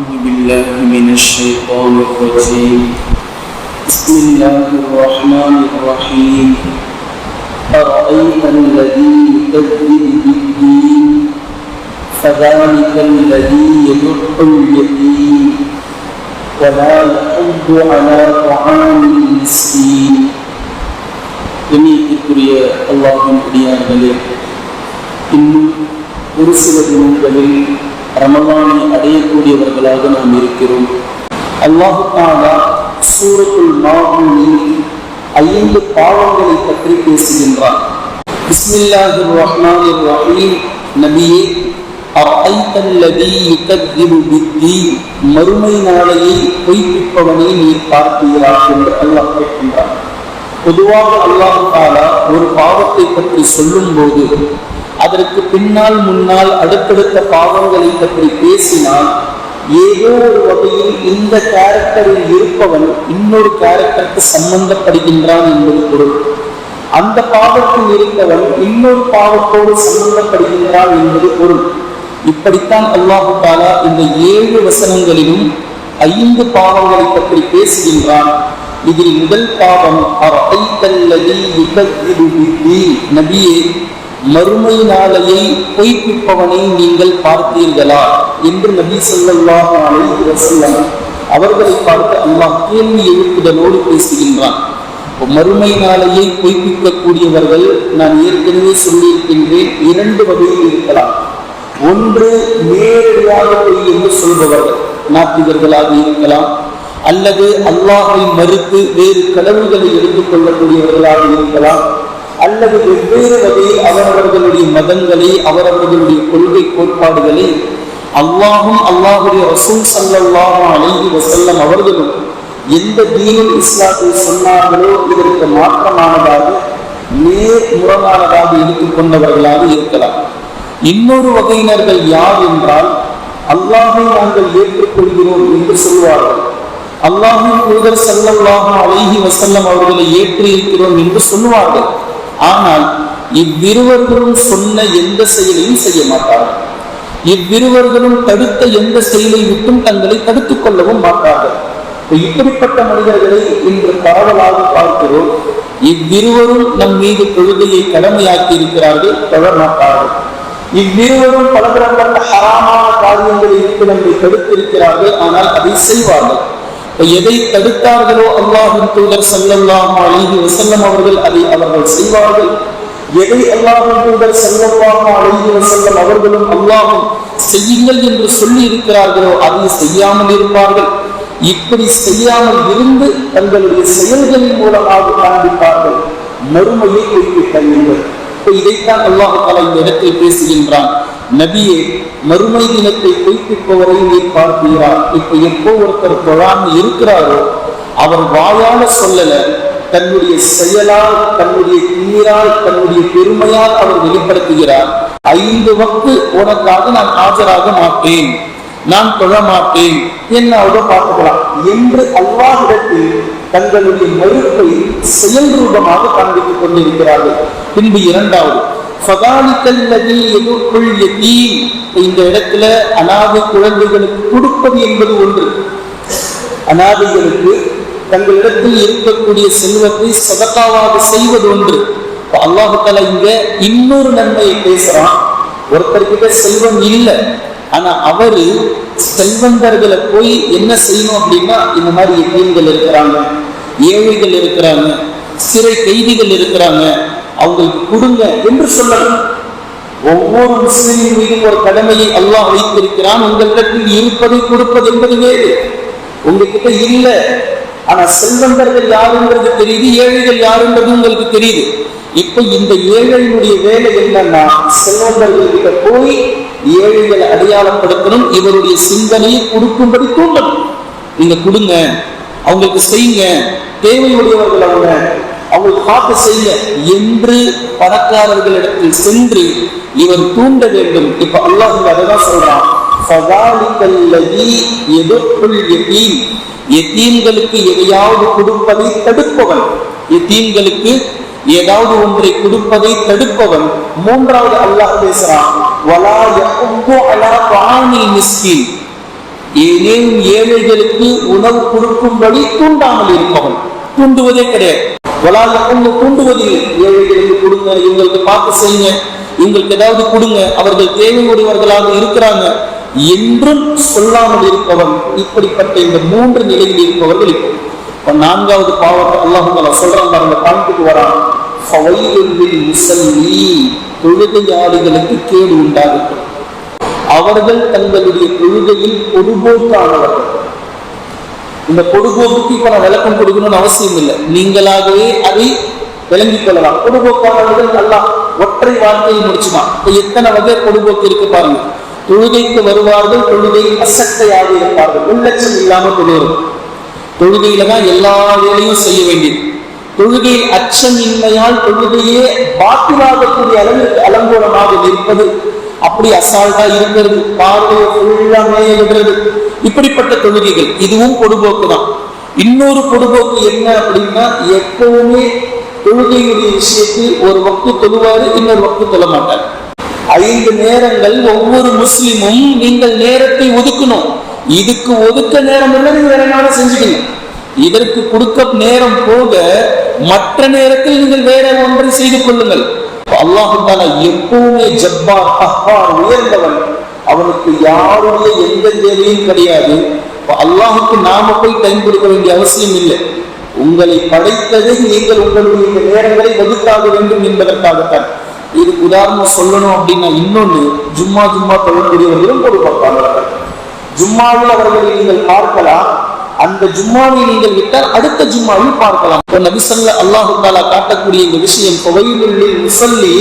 أعوذ بالله من الشيطان الرجيم بسم الله الرحمن الرحيم أرأيت الذي يكذب بالدين فذلك الذي يدع اليتيم ولا يحض على طعام المسكين கண்ணியத்திற்குரிய அல்லாஹின் அடியார்களே இன்னும் ஒரு சில தினங்களில் ரமலானை அடையக்கூடியவர்களாக நாம் இருக்கிறோம். அல்லாஹுக்கான தாலா சூரத்துல் ஐந்து பாவங்களை பற்றி பேசுகின்றார் பிஸ்மில்லாஹி ரஹ்மான் ரஹீம். நபியே மறுமை நாளையை பொய்ப்பிப்பவனை நீ பார்ப்பீரா என்று அல்லாஹ் கேட்கின்றார் பொதுவாக அல்லாஹு ஒரு பாவத்தை பற்றி சொல்லும் போது அதற்கு பின்னால் முன்னால் அடுத்தடுத்த பாவங்களை பற்றி பேசினால் ஏதோ ஒரு வகையில் இந்த கேரக்டரில் இருப்பவன் இன்னொரு கேரக்டருக்கு சம்பந்தப்படுகின்றான் என்பது பொருள். அந்த பாவத்தில் இருந்தவன் இன்னொரு பாவத்தோடு சம்பந்தப்படுகின்றான் என்பது பொருள். இப்படித்தான் அல்லாஹு தாலா இந்த ஏழு வசனங்களிலும் ஐந்து பாவங்களை பற்றி பேசுகின்றான். இதில் முதல் பாவம் நபியே மறுமை நாளையை பொய்ப்பிப்பவனை நீங்கள் பார்த்தீர்களா? என்று நபி சொல்லல்லாஹு அலைஹி வஸல்லம் அவர்களை பார்த்து அல்லாஹ் கேள்வி எழுப்புதலோடு பேசுகின்றான். மறுமை நாளையை பொய்ப்பிக்கக்கூடியவர்கள் நான் ஏற்கனவே சொல்லியிருக்கின்றேன் இரண்டு வகையில் இருக்கலாம். ஒன்று நேரடியாக பொய் என்று சொல்பவர்கள் நாத்திகர்களாக இருக்கலாம். அல்லது அல்லாஹை மறுத்து வேறு கடவுள்களை எடுத்துக் கொள்ளக்கூடியவர்களாக இருக்கலாம். அல்லது வெவ்வேறு வகையில் அவரவர்களுடைய மதங்களை அவரவர்களுடைய கொள்கை கோட்பாடுகளை அல்லாஹும் அல்லாஹுடைய ரசூல் சல்லாஹும் அழகி வசல்லம் அவர்களும் எந்த தீனுல் இஸ்லாத்தை சொன்னார்களோ இதற்கு மாற்றமானதாக நேர்முறமானதாக எடுத்துக்கொண்டவர்களாக இருக்கலாம். இன்னொரு வகையினர்கள் யார் என்றால் அல்லாஹை நாங்கள் ஏற்றுக்கொள்கிறோம் என்று சொல்வார்கள். அல்லாஹும் தூதர் செல்லல்லாஹும் அழகி வசல்லம் அவர்களை ஏற்று இருக்கிறோம் என்று சொல்லுவார்கள் ஆனால் இவ்விருவர்களும் சொன்ன எந்த செயலையும் செய்ய மாட்டார்கள். இவ்விருவர்களும் தடுத்த எந்த செயலை விட்டும் தங்களை தடுத்துக் கொள்ளவும் மாட்டார்கள். இப்படிப்பட்ட மனிதர்களை இன்று பரவலாக பார்க்கிறோம். இவ்விருவரும் நம் மீது தொழுகையை கடமையாக்கி இருக்கிறார்கள் தொழ மாட்டார்கள். இவ்விருவரும் பலதரப்பட்ட ஹராமான காரியங்களை விட்டு நம்மை தடுத்திருக்கிறார்கள் ஆனால் அதை செய்வார்கள். எதை தடுத்தார்களோ அல்லாஹின் தூதர் செல்லல்லாம் அழகி வசல்லம் அவர்கள் அதை அவர்கள் செய்வார்கள். எதை அல்லாஹின் தூதர் சல்லல்லாஹு அழகி வசல்லம் அவர்களும் அல்லாஹும் செய்யுங்கள் என்று சொல்லி இருக்கிறார்களோ அதை செய்யாமல் இருப்பார்கள். இப்படி செய்யாமல் இருந்து தங்களுடைய செயல்களின் மூலமாக காண்பிப்பார்கள். மறுமையை குறிப்பிட்டார்கள் இதைத்தான் அல்லாஹு தாலா இந்த இடத்தில் பேசுகின்றான். நபியே மறுமை தினத்தை பொய்ப்பிப்பவரை நீர் பார்ப்பீரா இப்ப எப்போ ஒருத்தர் தொழாம இருக்கிறாரோ அவர் வாயால சொல்லல தன்னுடைய செயலால் தன்னுடைய நீரால் தன்னுடைய பெருமையால் அவர் வெளிப்படுத்துகிறார். ஐந்து வக்கு உனக்காக நான் ஆஜராக மாட்டேன் நான் தொழ மாட்டேன் என்ன அவங்க பார்த்துக்கலாம். என்று அல்லாஹிடத்தில் தங்களுடைய மறுப்பை செயல் ரூபமாக காண்பித்துக் கொண்டிருக்கிறார்கள். பின்பு இரண்டாவது இந்த இடத்துல அனாதை குழந்தைகளுக்கு கொடுப்பது என்பது ஒன்று. அனாதைகளுக்கு தங்களிடத்தில் இருக்கக்கூடிய செல்வத்தை சதக்காவாக செய்வது ஒன்று. அல்லாஹால இங்க இன்னொரு நன்மையை பேசுறான். ஒருத்தர்கிட்ட செல்வம் இல்லை. ஆனா அவரு செல்வந்தர்களை போய் என்ன செய்யணும் அப்படின்னா இந்த மாதிரி எத்தீன்கள் இருக்கிறாங்க ஏழைகள் இருக்கிறாங்க சிறை கைதிகள் இருக்கிறாங்க அவங்களுக்கு கொடுங்க என்று சொல்லணும் ஒவ்வொரு முஸ்லிமின் மீதும் ஒரு கடமையை அல்லாஹ் வைத்திருக்கிறான். உங்களிடத்தில் இருப்பதை கொடுப்பது என்பது வேறு. உங்ககிட்ட இல்ல. ஆனா செல்வந்தர்கள் யாருங்கிறது தெரியுது ஏழைகள் யாருன்றது உங்களுக்கு தெரியுது. இப்ப இந்த ஏழையினுடைய வேலை என்னன்னா செல்வந்தர்கள் கிட்ட போய் ஏழைகளை அடையாளப்படுத்தணும். இவருடைய சிந்தனையை கொடுக்கும்படி தூண்டணும். நீங்க கொடுங்க அவங்களுக்கு செய்யுங்க. தேவையுடையவர்கள் அவங்க அவங்களுக்கு பார்த்து செய்ய என்று பணக்காரர்களிடத்தில் சென்று இவர் தூண்ட வேண்டும். இப்ப அல்லாஹ் அதைதான் சொல்றான். எத்தீன்களுக்கு எதையாவது கொடுப்பதை தடுப்பவன். எத்தீன்களுக்கு ஏதாவது ஒன்றை கொடுப்பதை தடுப்பவன். மூன்றாவது அல்லாஹ் பேசுறான். வலா ஏனேனும் ஏழைகளுக்கு உணவு கொடுக்கும்படி தூண்டாமல் இருப்பவன். தூண்டுவதே கிடையாது. வலால கொண்டு தூண்டுவது ஏழைகளுக்கு கொடுங்க இவங்களுக்கு பார்த்து செய்யுங்க. இவங்களுக்கு ஏதாவது கொடுங்க. அவர்கள் தேவையுடையவர்களாக இருக்கிறாங்க. என்றும் சொல்லாமல் இருப்பவன் இப்படிப்பட்ட இந்த மூன்று நிலையில் இருப்பவர்கள் இப்போ. நான்காவது பாவத்தை அல்லாஹ் சொல்றாங்க பாருங்க பாயிண்ட்டுக்கு வரான். ஃபவைலுல் தொழுகையாளிகளுக்கு கேடு உண்டாகட்டும். அவர்கள் தங்களுடைய தொழுகையில் பொதுபோக்கானவர்கள் இந்த பொடுபோக்குக்கு இப்ப நான் விளக்கம் கொடுக்கணும்னு அவசியம் இல்லை. நீங்களாகவே அதை விளங்கிக் கொள்ளலாம். பொதுபோக்கானவர்கள் நல்லா ஒற்றை வார்த்தையை முடிச்சுதான் இப்ப எத்தனை வகை பொடுபோக்கு இருக்கு பாருங்க. தொழுகைக்கு வருவார்கள் தொழுகை அசட்டையாக இருப்பார்கள். உள்ளச்சம் இல்லாம தொழுவது தொழுகையில தான் எல்லா வேலையும் செய்ய வேண்டியது. தொழுகை அச்சமின்மையால் தொழுகையே பாத்திலாகக்கூடிய அளவிற்கு அலங்கோலமாக நிற்பது அப்படி அசால்ட்டா இருக்கிறது. பார்வையை ஃபுல்லா மேய விடுறது இப்படிப்பட்ட தொழுகைகள் இதுவும் பொதுபோக்கு தான். இன்னொரு பொதுபோக்கு என்ன அப்படின்னா எப்பவுமே தொழுகையுடைய விஷயத்தில் ஒரு வக்து தொழுவாரு இன்னொரு வக்து தொழ மாட்டார் ஐந்து நேரங்கள் ஒவ்வொரு முஸ்லிமும் நீங்கள் நேரத்தை ஒதுக்கணும். இதுக்கு ஒதுக்க நேரம் இல்லை நீங்க வேற என்ன செஞ்சுக்கணும் இதற்கு கொடுக்க நேரம் போக மற்ற நேரத்தில் நீங்கள் வேற ஒன்றை செய்து கொள்ளுங்கள். அல்லாஹு எப்பவுமே ஜப்பார் அஹ்வார் உயர்ந்தவன். அவனுக்கு யாருடைய எந்த தேவையும் கிடையாது. அல்லாஹுக்கு நாம போய் டைம் கொடுக்க வேண்டிய அவசியம் இல்லை. உங்களை படைத்ததை நீங்கள் உங்களுடைய நேரங்களை ஒதுக்காக வேண்டும் என்பதற்காகத்தான். இதுக்கு உதாரணம் சொல்லணும் அப்படின்னா இன்னொன்னு ஜும்மா ஜும்மா தொழக்கூடியவர்களும் பொறுப்பாளர்கள் ஜும்மாவில் அவர்களை நீங்கள் பார்க்கலாம். அந்த ஜும்மாவை நீங்கள் விட்டால் அடுத்த ஜும்மாவில் பார்க்கலாம் இப்ப நபிசல்ல அல்லாஹு தாலா காட்டக்கூடிய இந்த விஷயம் கொவையுள்ளில் முசல்லி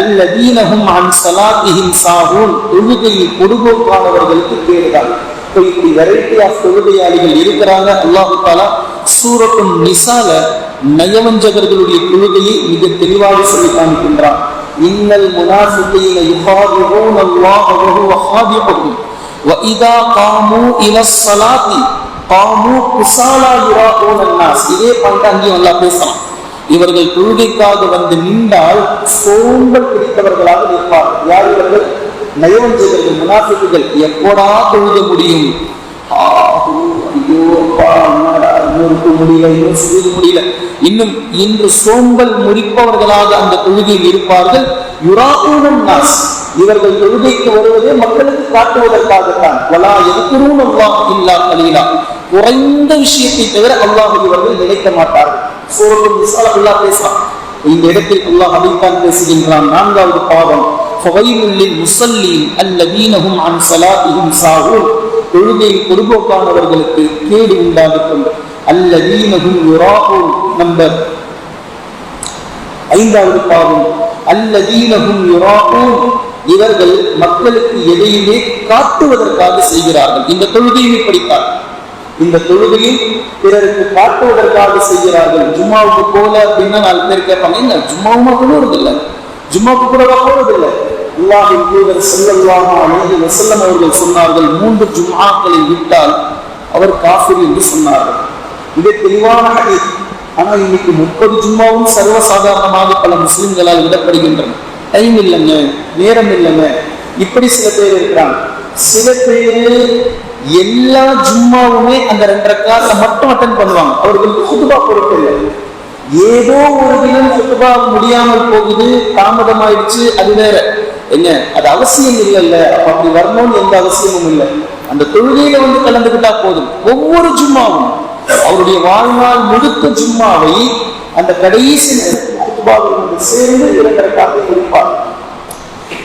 அல்லதீனஹும் அன் சலாத்திஹிம் சாஹூன் தொழுகையில் பொடுபோக்கானவர்களுக்கு கேடுதான் இப்போ இப்படி வெரைட்டி ஆஃப் தொழுகையாளிகள் இருக்கிறாங்க அல்லாஹு தாலா சூரத்தும் நிசால நயவஞ்சகர்களுடைய தொழுகையை மிக தெளிவாக சொல்லி காமிக்கின்றான் இன்னல் முனாஃபிகீன யுஹாதிபூன அல்லாஹ் வஹுவ ஹாதிபுஹும் وَإِذَا قَامُوا إِلَى الصَّلَاةِ காமு குசாலா யுரா ஓனன்னாஸ் இதே பண்ட அங்கேயும் நல்லா பேசலாம். இவர்கள் தொழுகைக்காக வந்து நின்றால் சோம்பல் பிடித்தவர்களாக நிற்பார்கள். யார் இவர்கள்? நயவம் செய்தவர்கள் முனாஃபிக்குகள். எப்படா தொழுக முடியும்? முடியல இன்னும் முடியல. இன்னும் இன்று சோம்பல் முறிப்பவர்களாக அந்த தொழுகையில் இருப்பார்கள். யுராபூனம் நாஸ் இவர்கள் தொழுகைக்கு வருவதே மக்களுக்கு காட்டுவதற்காகத்தான். வலா எதுக்குறவும் அல்லா இல்லா கலீலா. குறைந்த விஷயத்தை தவிர அல்லாஹ் இவர்கள் நினைக்க மாட்டார்கள். சூரத்துல் நிசால அல்லாஹ் பேசலாம் இந்த இடத்தில் அல்லாஹ் அதைத்தான் பேசுகின்றான். நான்காவது பாவம் ஃபவைலுல்லில் முஸல்லீன் அல்லதீனஹும் அன் ஸலாத்திஹிம் சாஹூன் தொழுகையில் பொறுப்போக்கானவர்களுக்கு கேடு உண்டாகட்டும் அல்லதீனஹும் யுராஹூன் நம்பர் ஐந்தாவது பாவம் அல்லதீனஹும் யுராஹூன் இவர்கள் மக்களுக்கு எதையுமே காட்டுவதற்காக செய்கிறார்கள். இந்த தொழுகையும் இப்படித்தான் இந்த தொழுகையை பிறருக்கு காட்டுவதற்காக செய்கிறார்கள். ஜும்மாவுக்கு போல அப்படின்னா நாலு பேர் கேட்பாங்க என்ன ஜும்மாவுமா போறது ஜும்மாவுக்கு கூட போவதில்லை அல்லாஹின் தூதர் ஸல்லல்லாஹு அழகு வசல்லம் அவர்கள் சொன்னார்கள் மூன்று ஜும்மாக்களை விட்டால் அவர் காஃபிர் என்று சொன்னார்கள். இது தெளிவான ஹதீஸ். ஆனா இன்னைக்கு முப்பது ஜும்மாவும் சர்வசாதாரணமாக பல முஸ்லிம்களால் விடப்படுகின்றன. டைம் இல்லைங்க நேரம் இல்லைங்க. இப்படி சில பேர் இருக்கிறாங்க. சில பேர் எல்லா ஜும்மாவுமே அந்த ரெண்டரை காலில் மட்டும் அட்டன் பண்ணுவாங்க. அவர்களுக்கு குதுபா பொறுப்பில்லை ஏதோ ஒரு தினம் குத்துபா முடியாமல் போகுது தாமதமாயிடுச்சு அது வேற. என்ன? அது அவசியம் இல்லைல்ல. அப்ப அப்படி வரணும்னு எந்த அவசியமும் இல்லை. அந்த தொழுகையில வந்து கலந்துக்கிட்டா போதும். ஒவ்வொரு ஜும்மாவும். அவருடைய வாழ்நாள் முழுக்க ஜும்மாவை அந்த கடைசி நேரத்தில் குத்துபாவில் வந்து சேர்ந்து இரண்டரைக்காக இருப்பார்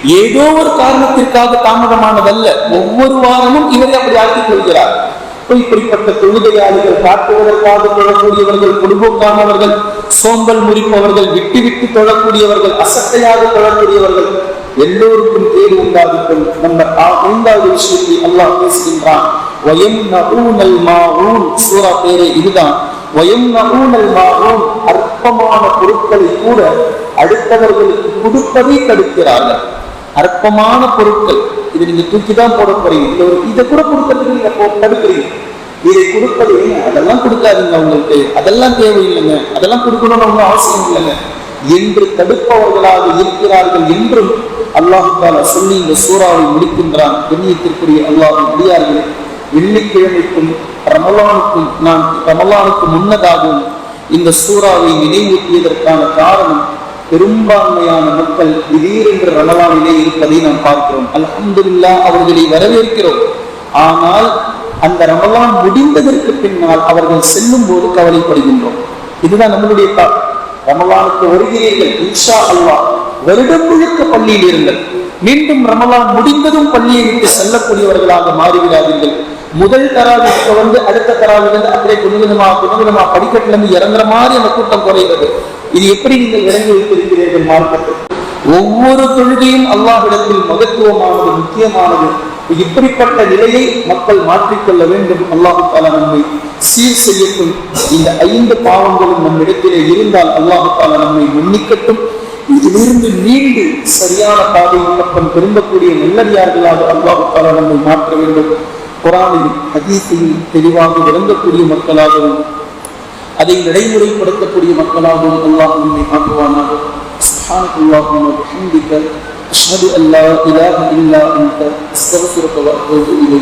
ஏதோ ஒரு காரணத்திற்காக தாமதமானதல்ல. ஒவ்வொரு வாரமும் இவரை அப்படி ஆக்கிக் கொள்கிறார். இப்படிப்பட்ட தொழுகையாளிகள் காட்டுவதற்காக தொழக்கூடியவர்கள் பொதுபோக்கானவர்கள் சோம்பல் முறிப்பவர்கள் விட்டு விட்டு தொழக்கூடியவர்கள் அசட்டையாக தொழக்கூடியவர்கள் எல்லோருக்கும் தேர்வு உண்டாகும் நம்ம ஆ- ஐந்தாவது விஷயத்தை அல்லாஹ் பேசுகின்றான். வயம் சூரா பேரே இதுதான். வயம் அற்பமான பொருட்களை கூட அடுத்தவர்களுக்கு கொடுப்பதை தடுக்கிறார்கள். அற்பமான பொருட்கள். இதை நீங்க தூக்கி தான் போட போறீங்க. இல்ல ஒரு இதை கூட கொடுக்கறதுக்கு நீங்க தடுக்கிறீங்க. இதை கொடுப்பது அதெல்லாம் கொடுக்காதீங்க அவங்களுக்கு. அதெல்லாம் தேவையில்லைங்க. அதெல்லாம் கொடுக்கணும்னு அவங்க அவசியம் இல்லைங்க. என்று தடுப்பவர்களாக இருக்கிறார்கள் என்றும் அல்லாஹால சொல்லி இந்த சூறாவை முடிக்கின்றான். கண்ணியத்திற்குரிய அல்லாஹின் அடியார்களே வெள்ளிக்கிழமைக்கும் ரமலானுக்கும் நான் ரமலானுக்கு முன்னதாகவும் இந்த சூறாவை நினைவூட்டியதற்கான காரணம் பெரும்பான்மையான மக்கள் திடீரென்று ரமலானிலே இருப்பதை நாம் பார்க்கிறோம். அல்ஹம்துலில்லா அவர்களை வரவேற்கிறோம். ஆனால் அந்த ரமலான் முடிந்ததற்கு பின்னால் அவர்கள் செல்லும் போது கவலைப்படுகின்றோம். இதுதான் நம்மளுடைய தாட். ரமலானுக்கு வருகிறீர்கள் இன்ஷா அல்லா வருடம் முழுக்க பள்ளியில் இருங்கள். மீண்டும் ரமலான் முடிந்ததும் பள்ளியை விட்டு செல்லக்கூடியவர்களாக மாறிவிடாதீர்கள். முதல் தராவிற்கு வந்து அடுத்த தராவிலிருந்து அப்படியே குணகுணமா குணகுணமா படிக்கட்டிலிருந்து படிக்கட்டுல இருந்து இறங்குற மாதிரி அந்த கூட்டம் குறைகிறது. இது எப்படி நீங்கள் இறங்கி வைத்திருக்கிறீர்கள் மார்க்கத்தில் ஒவ்வொரு தொழுகையும் அல்லாஹிடத்தில் மகத்துவமானது முக்கியமானது. இப்படிப்பட்ட நிலையை மக்கள் மாற்றிக்கொள்ள வேண்டும் அல்லாஹு தாலா நம்மை சீர் செய்யட்டும். இந்த ஐந்து பாவங்களும் நம்மிடத்திலே இருந்தால் அல்லாஹு தாலா நம்மை மன்னிக்கட்டும். இதிலிருந்து நீண்டு சரியான பாதையின் பக்கம் திரும்பக்கூடிய நல்லடியார்களாக அல்லாஹு தாலா நம்மை மாற்ற வேண்டும். குரானில் ஹதீஸையும் தெளிவாக விளங்கக்கூடிய மக்களாகவும் அதை நடைமுறைப்படுத்தக்கூடிய மக்களாகவும் அல்லாஹ் நம்மை ஆக்குவானாக سبحانك اللهم وبحمدك أشهد أن لا إله إلا أنت أستغفرك وأتوب إليك